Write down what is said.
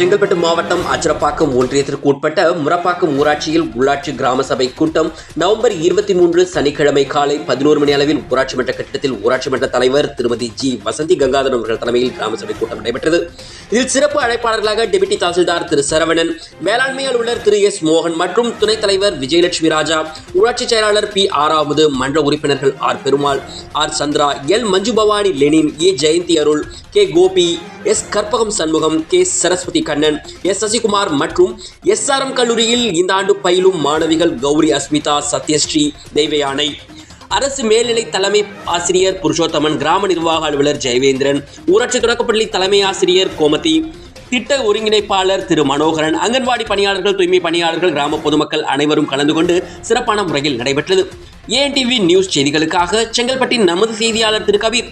செங்கல்பட்டு மாவட்டம் அச்சரப்பாக்கம் ஒன்றியத்திற்கு உட்பட்ட முரப்பாக்கம் ஊராட்சியில் உள்ளாட்சி கிராம சபை கூட்டம் நவம்பர் இருபத்தி மூன்று சனிக்கிழமை காலை பதினோரு மணி அளவில் ஊராட்சி மன்ற கட்டிடத்தில் ஊராட்சி மன்ற தலைவர் திருமதி ஜி வசந்தி கங்காதரன் அவர்கள் தலைமையில் கிராம சபை கூட்டம் நடைபெற்றது. இதில் சிறப்பு அழைப்பாளர்களாக டெபுட்டி தாசில்தார் திரு சரவணன் மேலாண்மை அலுவலர் திரு எஸ் மோகன் மற்றும் துணைத் தலைவர் விஜயலட்சுமி ராஜா ஊராட்சி செயலாளர் பி ஆறாவது மன்ற உறுப்பினர்கள் R Perumal R Chandra L Manju Bhavani Lenin A Jayanthi Arul K Gopi S Karpagam Shanmugam K Saraswathi Kannan S. Sasikumar மற்றும் எஸ். ஆர். எம். கல்லூரியில் இந்த ஆண்டு பயிலும் மாணவிகள் கௌரி அஸ்மிதா சத்யஸ்ரீ தெய்வயானை. அரசு மேல்நிலை தலைமை ஆசிரியர் புருஷோத்தமன் கிராம நிர்வாக அலுவலர் ஜெயவேந்திரன் ஊராட்சி தொடக்கப்பள்ளி தலைமை ஆசிரியர் கோமதி திட்ட ஒருங்கிணைப்பாளர் திரு. மனோகரன் அங்கன்வாடி பணியாளர்கள் தூய்மை பணியாளர்கள் கிராம பொதுமக்கள் அனைவரும் கலந்து கொண்டு சிறப்பான முறையில் நடைபெற்றது. ஏஎன்டிவி நியூஸ் செய்திகளுக்காக செங்கல்பட்டின் நமது செய்தியாளர் திரு. கபீர்.